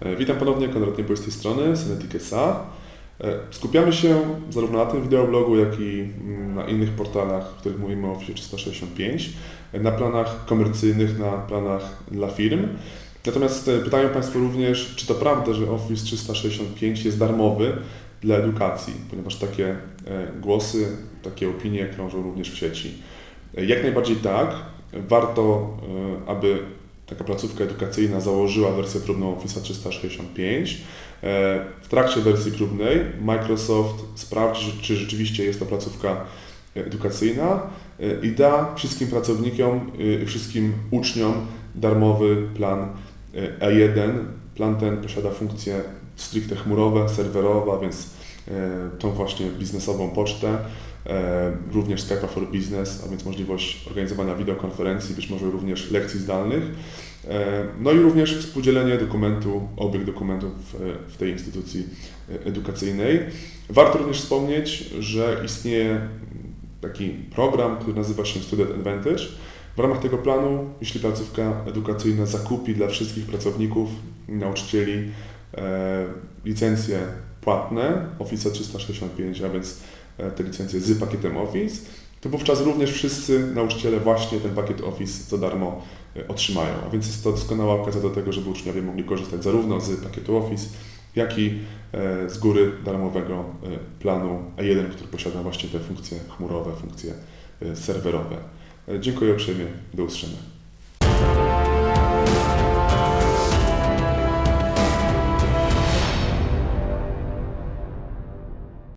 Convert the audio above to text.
E, Witam ponownie, Konrad Nieboj z tej strony, Synetic SA. E, Skupiamy się zarówno na tym wideoblogu, jak i mm, na innych portalach, w których mówimy o Office 365, e, na planach komercyjnych, na planach dla firm. Natomiast pytają Państwo również, czy to prawda, że Office 365 jest darmowy dla edukacji, ponieważ takie głosy, takie opinie krążą również w sieci. Jak najbardziej tak. Warto, aby taka placówka edukacyjna założyła wersję próbną Office 365. E, W trakcie wersji próbnej Microsoft sprawdzi, czy rzeczywiście jest to placówka edukacyjna e, i da wszystkim pracownikom e, i wszystkim uczniom darmowy plan e, E1. Plan ten posiada funkcje stricte chmurowe, serwerowe, więc tą właśnie biznesową pocztę, również Skype for Business, a więc możliwość organizowania wideokonferencji, być może również lekcji zdalnych. E, No i również współdzielenie dokumentu, obieg dokumentów w- tej instytucji e, edukacyjnej. Warto również wspomnieć, że istnieje taki program, który nazywa się Student Advantage. W ramach tego planu, jeśli placówka edukacyjna zakupi dla wszystkich pracowników nauczycieli e, licencje płatne Office 365, a więc e, te licencje z pakietem Office, to wówczas również wszyscy nauczyciele właśnie ten pakiet Office za darmo e, otrzymają. A więc jest to doskonała okazja do tego, żeby uczniowie mogli korzystać zarówno z pakietu Office, jak i e, z góry darmowego planu A1, który posiada właśnie te funkcje chmurowe, funkcje serwerowe. Dziękuję uprzejmie. Do usłyszenia.